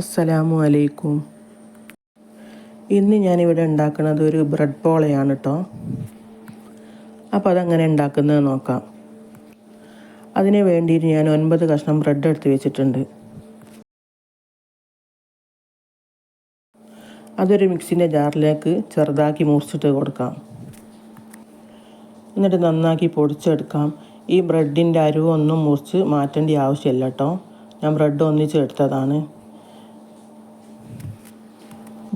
അസ്സലാമു അലൈക്കും. ഇന്ന് ഞാനിവിടെ ഉണ്ടാക്കുന്നത് ഒരു ബ്രെഡ് പോളയാണ് കേട്ടോ അപ്പോൾ അതങ്ങനെ ഉണ്ടാക്കുന്നത് നോക്കാം. അതിന് വേണ്ടിയിട്ട് ഞാൻ ഒൻപത് കഷ്ണം ബ്രെഡ് എടുത്ത് വെച്ചിട്ടുണ്ട്. അതൊരു മിക്സിന്റെ ജാറിലേക്ക് ചെറുതാക്കി മുറിച്ചിട്ട് കൊടുക്കാം. എന്നിട്ട് നന്നാക്കി പൊടിച്ചെടുക്കാം. ഈ ബ്രെഡിന്റെ അരുവൊന്നും മുറിച്ച് മാറ്റേണ്ട ആവശ്യമില്ല കേട്ടോ ഞാൻ ബ്രെഡ് ഒന്നിച്ച് എടുത്തതാണ്.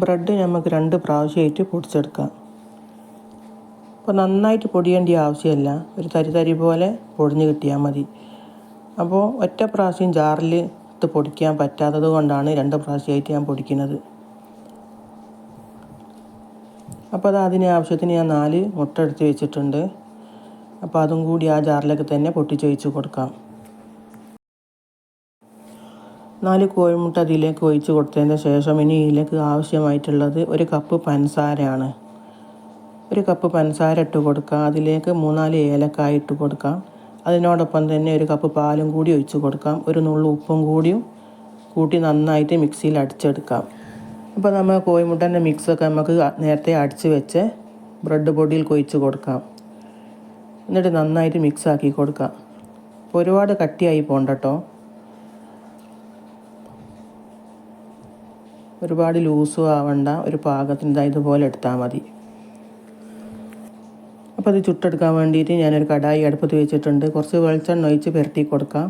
ബ്രെഡ് നമുക്ക് രണ്ട് പ്രാവശ്യമായിട്ട് പൊടിച്ചെടുക്കാം. അപ്പോൾ നന്നായിട്ട് പൊടിയേണ്ട ആവശ്യമില്ല. ഒരു തരി തരി പോലെ പൊടിഞ്ഞ് കിട്ടിയാൽ മതി. അപ്പോൾ ഒറ്റ പ്രാവശ്യം ജാറിൽ ഇത് പൊടിക്കാൻ പറ്റാത്തത് കൊണ്ടാണ് രണ്ട് പ്രാവശ്യമായിട്ട് ഞാൻ പൊടിക്കുന്നത്. അപ്പോൾ അത് അതിന് ആവശ്യത്തിന് ഞാൻ നാല് മുട്ട എടുത്ത് വെച്ചിട്ടുണ്ട്. അപ്പോൾ അതും കൂടി ആ ജാറിലേക്ക് തന്നെ പൊട്ടിച്ചൊഴിച്ച് കൊടുക്കാം. നാല് കോഴിമുട്ട അതിലേക്ക് ഒഴിച്ച് കൊടുത്തതിന് ശേഷം ഇനി ഇതിലേക്ക് ആവശ്യമായിട്ടുള്ളത് ഒരു കപ്പ് പഞ്ചസാരയാണ്. ഒരു കപ്പ് പഞ്ചസാര ഇട്ട് കൊടുക്കാം. അതിലേക്ക് മൂന്നാൽ ഏലക്കായ ഇട്ട് കൊടുക്കാം. അതിനോടൊപ്പം തന്നെ ഒരു കപ്പ് പാലും കൂടി ഒഴിച്ച് കൊടുക്കാം. ഒരു നുള്ളു ഉപ്പും കൂടിയും കൂട്ടി നന്നായിട്ട് മിക്സിയിൽ അടിച്ചെടുക്കാം. അപ്പോൾ നമ്മൾ കോഴിമുട്ടന്റെ മിക്സൊക്കെ നമുക്ക് നേരത്തെ അടിച്ച് വെച്ച് ബ്രെഡ് പൊടിയിൽ കൊഴിച്ച് കൊടുക്കാം. എന്നിട്ട് നന്നായിട്ട് മിക്സാക്കി കൊടുക്കാം. ഒരുപാട് കട്ടിയായി പോകണ്ട കേട്ടോ. ഒരുപാട് ലൂസും ആവണ്ട ഒരു പാകത്തിന് ഇതാ ഇതുപോലെ എടുത്താൽ മതി. അപ്പോൾ അത് ചുട്ടെടുക്കാൻ വേണ്ടിയിട്ട് ഞാനൊരു കടായി അടുപ്പത്ത് വെച്ചിട്ടുണ്ട്. കുറച്ച് വെളിച്ചെണ്ണ ഒഴിച്ച് പെരട്ടി കൊടുക്കാം.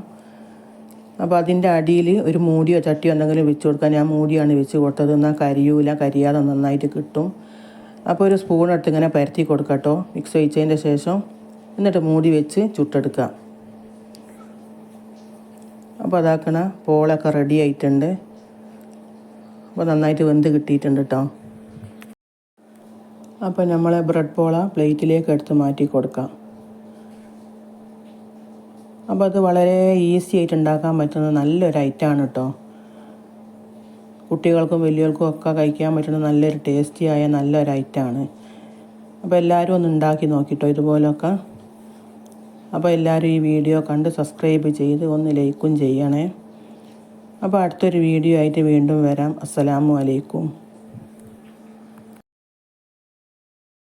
അപ്പോൾ അതിന്റെ അടിയിൽ ഒരു മൂടിയോ ചട്ടിയോ എന്തെങ്കിലും വെച്ച് കൊടുക്കാൻ ഞാൻ മൂടിയാണ് വെച്ച് കൊടുത്തത്. എന്നാൽ കരിയൂല കരിയാതെ നന്നായിട്ട് കിട്ടും. അപ്പോൾ ഒരു സ്പൂൺ എടുത്ത് ഇങ്ങനെ പരത്തി കൊടുക്കട്ടോ. മിക്സ് ഒഴിച്ചതിന്റെ ശേഷം എന്നിട്ട് മൂടി വെച്ച് ചുട്ടെടുക്കാം. അപ്പോൾ അതാക്കണ പോളൊക്കെ റെഡി ആയിട്ടുണ്ട്. അപ്പോൾ നന്നായിട്ട് വെന്ത് കിട്ടിയിട്ടുണ്ട് കേട്ടോ അപ്പോൾ നമ്മൾ ബ്രെഡ് പോള പ്ലേറ്റിലേക്ക് എടുത്ത് മാറ്റി കൊടുക്കാം. അപ്പോൾ അത് വളരെ ഈസി ആയിട്ട് ഉണ്ടാക്കാൻ പറ്റുന്ന നല്ലൊരു ഐറ്റമാണ് കേട്ടോ കുട്ടികൾക്കും വലിയവർക്കും ഒക്കെ കഴിക്കാൻ പറ്റുന്ന നല്ലൊരു ടേസ്റ്റിയായ നല്ലൊരു ഐറ്റമാണ് അപ്പോൾ എല്ലാവരും ഒന്ന് ഉണ്ടാക്കി നോക്കിട്ടോ ഇതുപോലൊക്കെ. അപ്പോൾ എല്ലാവരും ഈ വീഡിയോ കണ്ട് സബ്സ്ക്രൈബ് ചെയ്ത് ഒന്ന് ലൈക്കും ചെയ്യണേ. അപ്പോൾ അടുത്തൊരു വീഡിയോ ആയിട്ട് വീണ്ടും വരാം. അസ്സലാമു അലൈക്കും.